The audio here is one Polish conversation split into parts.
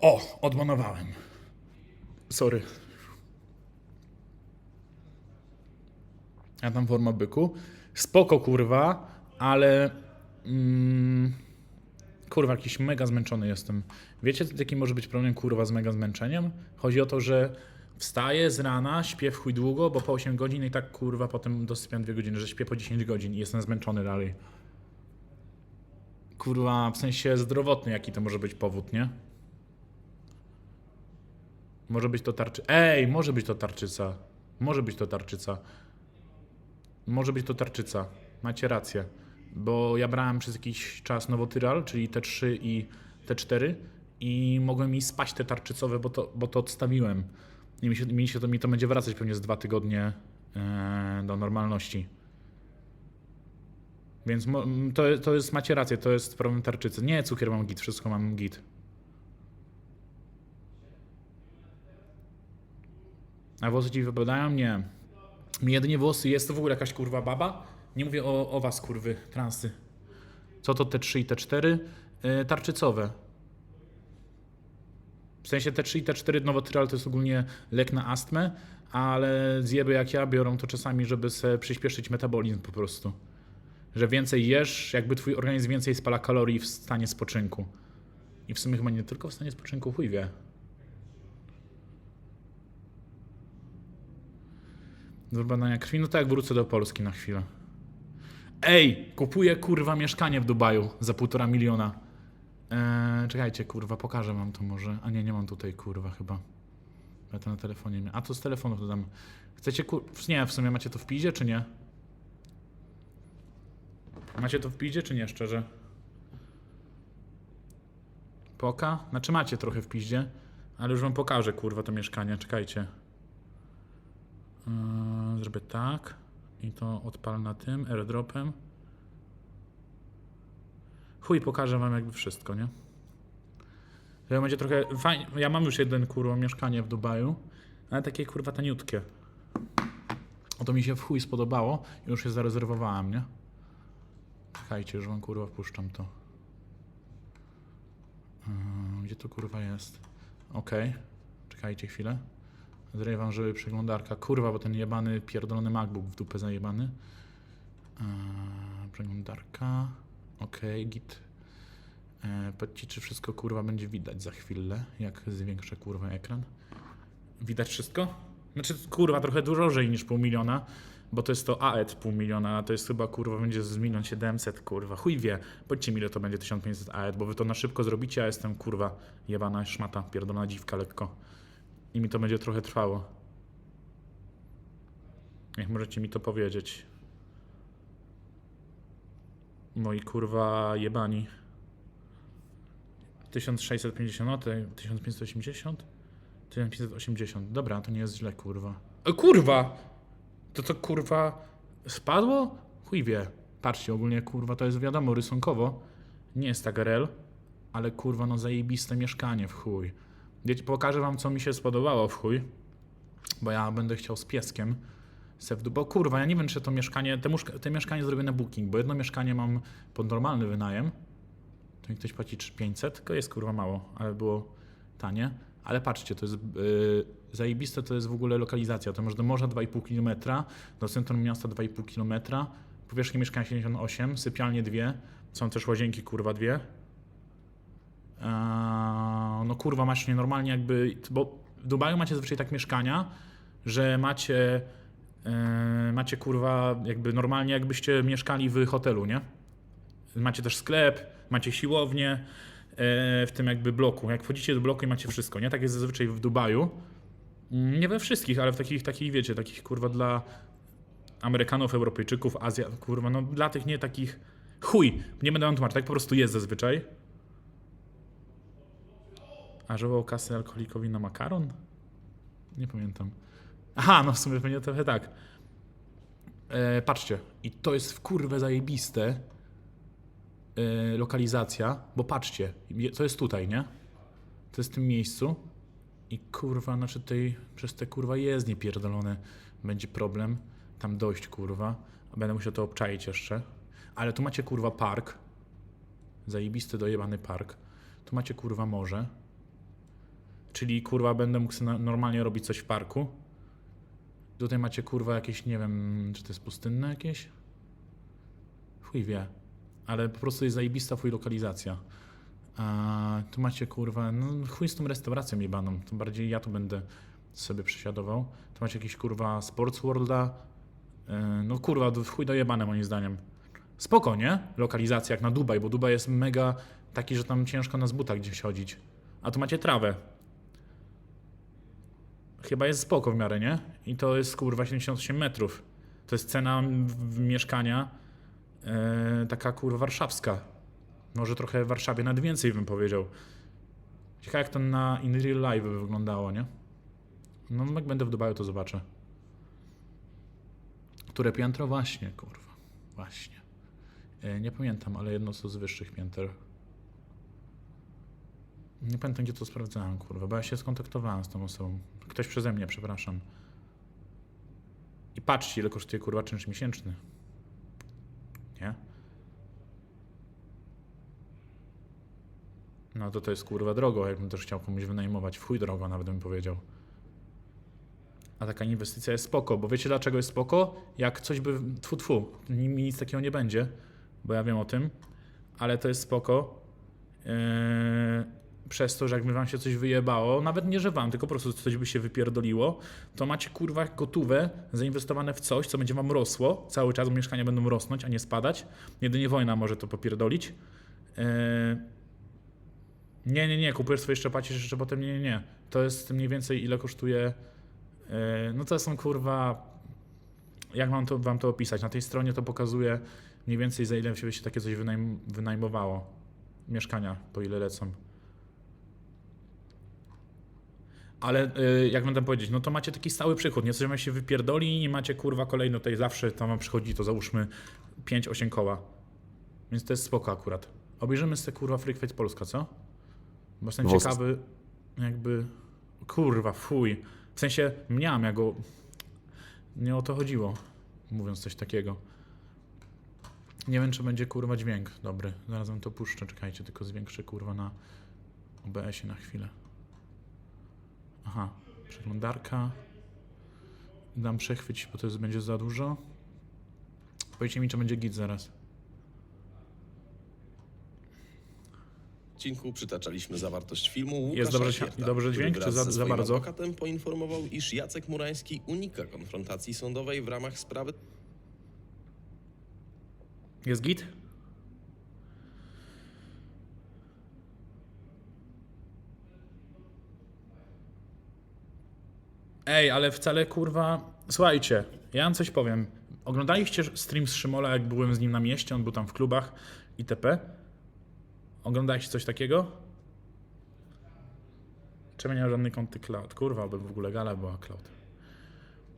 O, odbanowałem. Sorry. Ja tam forma byku. Spoko, kurwa, ale... Mm, kurwa, jakiś mega zmęczony jestem. Wiecie, jaki może być problem, kurwa, z mega zmęczeniem? Chodzi o to, że wstaję z rana, śpię w chuj długo, bo po 8 godzin i tak, kurwa, potem dosypiam 2 godziny, że śpię po 10 godzin i jestem zmęczony dalej. Kurwa, w sensie zdrowotny, jaki to może być powód, nie? Może być to tarczy... Ej, może być to tarczyca. Może być to tarczyca. Może być to tarczyca. Macie rację. Bo ja brałem przez jakiś czas nowotyral, czyli T3 i T4 i mogłem mi spać te tarczycowe, bo to, bo to odstawiłem. I mi się, mi się to, mi to będzie wracać pewnie z dwa tygodnie e, do normalności. Więc to, to jest, macie rację, to jest problem tarczycy. Nie, cukier mam git, wszystko mam git. A włosy ci wypadają? Nie. Mi jedynie włosy, jest to w ogóle jakaś kurwa baba? Nie mówię o, o was, kurwy, transy. Co to T3 i T4? Yy, tarczycowe. W sensie T3 i T4 nowotyral to jest ogólnie lek na astmę, ale zjeby jak ja biorą to czasami, żeby sobie przyspieszyć metabolizm po prostu. Że więcej jesz, jakby twój organizm więcej spala kalorii w stanie spoczynku. I w sumie chyba nie tylko w stanie spoczynku, chuj wie. Do badania krwi? No tak, wrócę do Polski na chwilę. Ej, kupuję kurwa mieszkanie w Dubaju za półtora miliona. Eee, czekajcie, kurwa, pokażę wam to może. A nie, nie mam tutaj kurwa chyba. Ja to na telefonie. A to z telefonu to dam. Chcecie kur... Nie, w sumie macie to w pizie, czy nie? Macie to w pizie, czy nie, szczerze? Poka? Znaczy macie trochę w piździe, ale już wam pokażę, kurwa, to mieszkanie. Czekajcie. Yy, zrobię tak i to odpalę na tym airdropem. Chuj, pokażę wam jakby wszystko, nie? To będzie trochę fajnie. Ja mam już jeden kurwa mieszkanie w Dubaju, ale takie kurwa taniutkie. O to mi się w chuj spodobało i już je zarezerwowałem, nie? Czekajcie, już wam kurwa wpuszczam to. Yy, gdzie to kurwa jest? Okej, czekajcie chwilę. Zrobię wam, żeby przeglądarka. Kurwa, bo ten jebany, pierdolony MacBook w dupę zajebany. Eee, przeglądarka. Okej, git. Eee, powiedzcie, czy wszystko kurwa będzie widać za chwilę, jak zwiększę kurwa ekran. Widać wszystko? Znaczy, kurwa, trochę drożej niż pół miliona, bo to jest to AET pół miliona, a to jest chyba kurwa będzie z milion 700, kurwa. Chuj wie. Powiedzcie mi, ile to będzie 1500 AET, bo wy to na szybko zrobicie, a jestem kurwa jebana szmata, pierdolona dziwka lekko i mi to będzie trochę trwało. Jak możecie mi to powiedzieć? Moi kurwa jebani. 1650, no to 1580? 1580. Dobra, to nie jest źle, kurwa. E, kurwa! To to kurwa spadło? Chuj wie. Patrzcie, ogólnie kurwa to jest wiadomo rysunkowo. Nie jest tak RL, ale kurwa no zajebiste mieszkanie w chuj. Pokażę wam, co mi się spodobało w chuj, bo ja będę chciał z pieskiem bo kurwa, ja nie wiem, czy to mieszkanie, te, te mieszkanie zrobię na booking, bo jedno mieszkanie mam pod normalny wynajem, to mi ktoś płaci 500, tylko jest kurwa mało, ale było tanie, ale patrzcie, to jest yy, zajebiste, to jest w ogóle lokalizacja, to może do morza 2,5 km, do centrum miasta 2,5 km, powierzchnia mieszkania 78, sypialnie dwie, są też łazienki kurwa dwie, no kurwa, masz nienormalnie jakby, bo w Dubaju macie zazwyczaj tak mieszkania, że macie, e, macie kurwa jakby normalnie jakbyście mieszkali w hotelu, nie? Macie też sklep, macie siłownię e, w tym jakby bloku. Jak wchodzicie do bloku i macie wszystko, nie? Tak jest zazwyczaj w Dubaju. Nie we wszystkich, ale w takich, takich wiecie, takich kurwa dla Amerykanów, Europejczyków, Azja, kurwa, no dla tych nie takich, chuj, nie będę wam tłumaczyć, tak po prostu jest zazwyczaj. A żałował kasę alkoholikowi na makaron? Nie pamiętam. Aha, no w sumie pewnie trochę tak. E, patrzcie, i to jest w kurwę zajebiste e, lokalizacja, bo patrzcie, to jest tutaj, nie? To jest w tym miejscu i kurwa, znaczy tutaj przez te kurwa jezdnie pierdolone będzie problem tam dojść, kurwa. Będę musiał to obczaić jeszcze. Ale tu macie kurwa park. Zajebisty dojebany park. Tu macie kurwa morze. Czyli kurwa będę mógł normalnie robić coś w parku. Tutaj macie kurwa jakieś, nie wiem, czy to jest pustynne jakieś? Chuj wie. Ale po prostu jest zajebista fuj lokalizacja. A tu macie kurwa, no chuj z tą restauracją jebaną. Tym bardziej ja tu będę sobie przesiadował. Tu macie jakieś kurwa Sports Worlda. Yy, No kurwa, do- chuj dojebane moim zdaniem. Spoko, nie? Lokalizacja jak na Dubaj, bo Dubaj jest mega taki, że tam ciężko na zbutach gdzieś chodzić. A tu macie trawę. Chyba jest spoko w miarę, nie? I to jest kurwa 78 metrów. To jest cena w- mieszkania e, taka kurwa warszawska. Może trochę w Warszawie nawet więcej bym powiedział. Ciekawe jak to na in real life by wyglądało, nie? No jak będę w Dubaju to zobaczę. Które piętro? Właśnie, kurwa. Właśnie. E, nie pamiętam, ale jedno z wyższych pięter. Nie pamiętam gdzie to sprawdzałem, kurwa, bo ja się skontaktowałem z tą osobą. Ktoś przeze mnie, przepraszam. I patrzcie, ile kosztuje kurwa czynsz miesięczny. Nie? No to to jest kurwa drogo, jakbym też chciał komuś wynajmować. W chuj drogo nawet bym powiedział. A taka inwestycja jest spoko, bo wiecie dlaczego jest spoko? Jak coś by, tfu tfu, mi nic takiego nie będzie, bo ja wiem o tym, ale to jest spoko. Yy, przez to, że jakby wam się coś wyjebało, nawet nie że wam, tylko po prostu coś by się wypierdoliło, to macie kurwa gotówę zainwestowane w coś, co będzie wam rosło. Cały czas mieszkania będą rosnąć, a nie spadać. Jedynie wojna może to popierdolić. Yy, nie, nie, nie, kupujesz sobie jeszcze, płacisz jeszcze potem, nie, nie, nie. To jest mniej więcej ile kosztuje. yy, No to są kurwa. Jak mam to, wam to opisać? Na tej stronie to pokazuje mniej więcej za ile się takie coś wynajm, wynajmowało. Mieszkania, po ile lecą. Ale y, jak będę powiedzieć, no to macie taki stały przychód, nie coś wam się wypierdoli i macie kurwa kolejno tutaj zawsze tam wam przychodzi to załóżmy 5-8 koła. Więc to jest spoko akurat. Obejrzymy sobie kurwa Freakfight Polska, co? Bo jestem ciekawy jakby kurwa fuj. W sensie miałem ja go nie o to chodziło, mówiąc coś takiego. Nie wiem, czy będzie kurwa dźwięk dobry. Zaraz wam to puszczę, czekajcie, tylko zwiększę kurwa na OBS-ie na chwilę. Aha, przeglądarka. Dam przechwyć, bo to jest, będzie za dużo. Powiedzcie mi, czy będzie git zaraz. Odcinku przytaczaliśmy zawartość filmu Łukasza Jest dobrze- dobrze dźwięk, czy za- za bardzo? adwokatem poinformował, iż Jacek Murański unika konfrontacji sądowej w ramach sprawy Jest git? Ej, ale wcale kurwa. Słuchajcie, ja wam coś powiem. Oglądaliście stream z Szymola, jak byłem z nim na mieście, on był tam w klubach itp. Oglądaliście coś takiego? Czemu nie ma żadnej konty cloud? Kurwa, by w ogóle gala była cloud.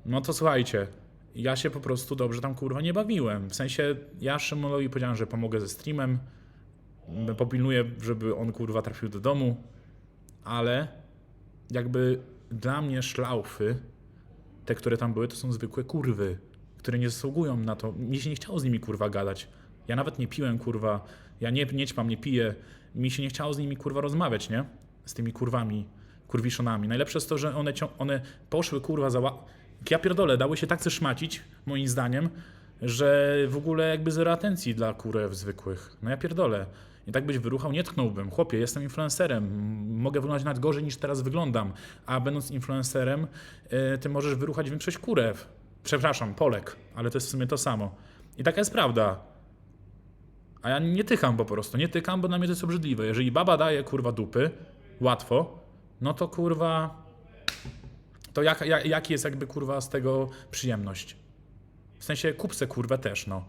No to słuchajcie, ja się po prostu dobrze tam kurwa nie bawiłem. W sensie ja Szymolowi powiedziałem, że pomogę ze streamem, popilnuję, żeby on kurwa trafił do domu, ale jakby dla mnie szlaufy, te, które tam były, to są zwykłe kurwy, które nie zasługują na to. Mi się nie chciało z nimi kurwa gadać. Ja nawet nie piłem kurwa, ja nie, nie ćpam, nie piję. Mi się nie chciało z nimi kurwa rozmawiać, nie? Z tymi kurwami, kurwiszonami. Najlepsze jest to, że one, one poszły kurwa za... Ja pierdolę, dały się tak zeszmacić, moim zdaniem, że w ogóle jakby zero atencji dla kurew zwykłych. No ja pierdolę. I tak byś wyruchał, nie tknąłbym. Chłopie, jestem influencerem. Mogę wyglądać nawet gorzej niż teraz wyglądam. A będąc influencerem, y, ty możesz wyruchać większość kurew. Przepraszam, Polek, ale to jest w sumie to samo. I taka jest prawda. A ja nie tykam po prostu. Nie tykam, bo dla mnie to jest obrzydliwe. Jeżeli baba daje kurwa dupy, łatwo, no to kurwa. To jak, jak, jaki jest jakby kurwa z tego przyjemność? W sensie kupce kurwa też, no.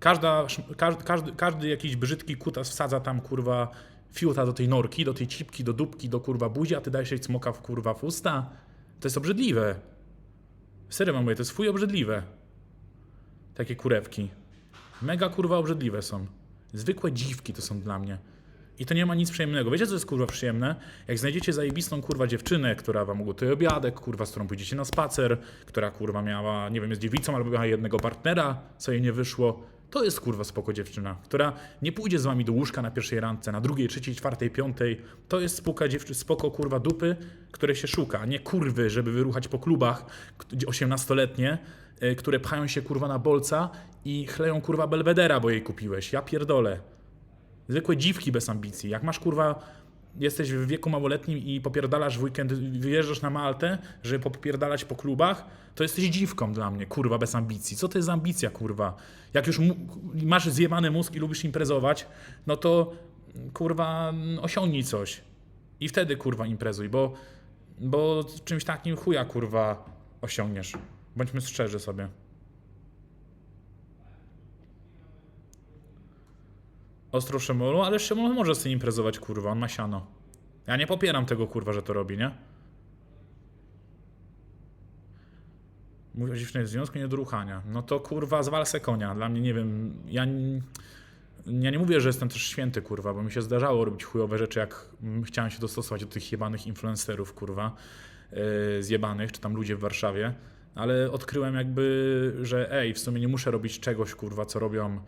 Każda, każdy, każdy, każdy jakiś brzydki kutas wsadza tam kurwa fiuta do tej norki, do tej cipki, do dupki, do kurwa buzi, a ty dajesz jej smoka w kurwa w usta. To jest obrzydliwe. Serio wam mówię, to jest fuj obrzydliwe. Takie kurewki. Mega kurwa obrzydliwe są. Zwykłe dziwki to są dla mnie. I to nie ma nic przyjemnego. Wiecie, co jest kurwa przyjemne? Jak znajdziecie zajebistą kurwa dziewczynę, która wam ugotuje obiadek, kurwa, z którą pójdziecie na spacer, która kurwa miała, nie wiem, jest dziewicą albo miała jednego partnera, co jej nie wyszło. To jest kurwa spoko dziewczyna, która nie pójdzie z wami do łóżka na pierwszej randce, na drugiej, trzeciej, czwartej, piątej. To jest spoko, dziewczy- spoko kurwa dupy, które się szuka, nie kurwy, żeby wyruchać po klubach 18-letnie, y, które pchają się kurwa na bolca i chleją kurwa belwedera, bo jej kupiłeś. Ja pierdolę. Zwykłe dziwki bez ambicji. Jak masz kurwa, jesteś w wieku małoletnim i popierdalasz w weekend, wyjeżdżasz na Maltę, żeby popierdalać po klubach, to jesteś dziwką dla mnie, kurwa, bez ambicji. Co to jest ambicja, kurwa? Jak już masz zjebany mózg i lubisz imprezować, no to kurwa osiągnij coś. I wtedy kurwa imprezuj, bo, bo czymś takim chuja kurwa osiągniesz. Bądźmy szczerzy sobie. Ostro Szymolu, ale Szymon może z tym imprezować, kurwa, on ma siano. Ja nie popieram tego, kurwa, że to robi, nie? Mówi o dziewczynie w związku, nie do ruchania. No to, kurwa, zwal se konia. Dla mnie, nie wiem, ja... Ja nie mówię, że jestem też święty, kurwa, bo mi się zdarzało robić chujowe rzeczy, jak chciałem się dostosować do tych jebanych influencerów, kurwa, yy, zjebanych, czy tam ludzie w Warszawie, ale odkryłem jakby, że ej, w sumie nie muszę robić czegoś, kurwa, co robią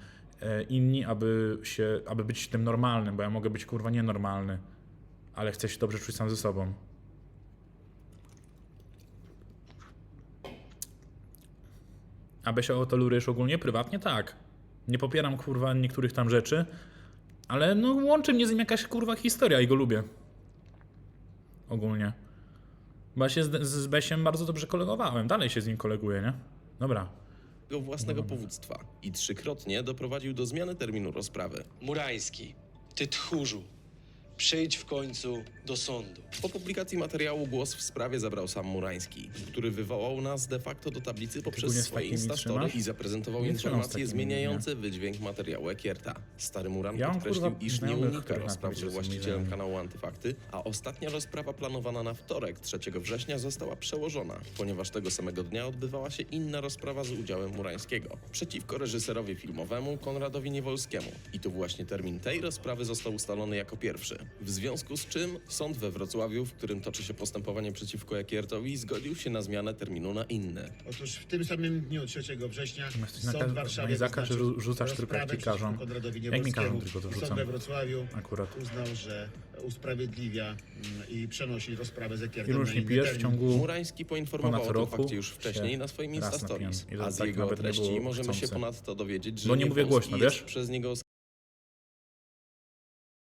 inni, aby się, aby być tym normalnym, bo ja mogę być, kurwa, nienormalny, ale chcę się dobrze czuć sam ze sobą. A Besia o to lurujesz ogólnie? Prywatnie tak. Nie popieram, kurwa, niektórych tam rzeczy, ale no łączy mnie z nim jakaś, kurwa, historia i go lubię. Ogólnie. Bo ja się z, z Besiem bardzo dobrze kolegowałem. Dalej się z nim koleguję, nie? Dobra. Własnego powództwa i trzykrotnie doprowadził do zmiany terminu rozprawy. Murański, ty tchórzu, przyjdź w końcu do sądu. Po publikacji materiału głos w sprawie zabrał sam Murański, który wywołał nas de facto do tablicy poprzez swoje Instastory i zaprezentował informacje zmieniające wydźwięk materiału Ekierta. Stary Muran Ja podkreślił, kurwa, iż nie unika napisze, z właścicielem kanału Antyfakty, a ostatnia rozprawa planowana na wtorek, 3 września, została przełożona, ponieważ tego samego dnia odbywała się inna rozprawa z udziałem Murańskiego przeciwko reżyserowi filmowemu Konradowi Niewolskiemu. I to właśnie termin tej rozprawy został ustalony jako pierwszy. W związku z czym sąd we Wrocławiu, w którym toczy się postępowanie przeciwko Jakiertowi, zgodził się na zmianę terminu na inny. Otóż w tym samym dniu 3 września sąd w Warszawie wyznaczył rzu- rzucasz tylko jak ci każą? Jak mi każą, tylko to I wrzucam. Sąd we Wrocławiu Akurat. uznał, że usprawiedliwia mm, i przenosi rozprawę z Ekiertem Ilu już na nie inny pijesz w ciągu Murański poinformował ponad o tym roku fakcie już wcześniej się na swoim raz Instastories, napiłem. I to a z tak jego treści możemy się chcące. ponadto dowiedzieć, że Bo nie mówię głośno, wiesz? przez niego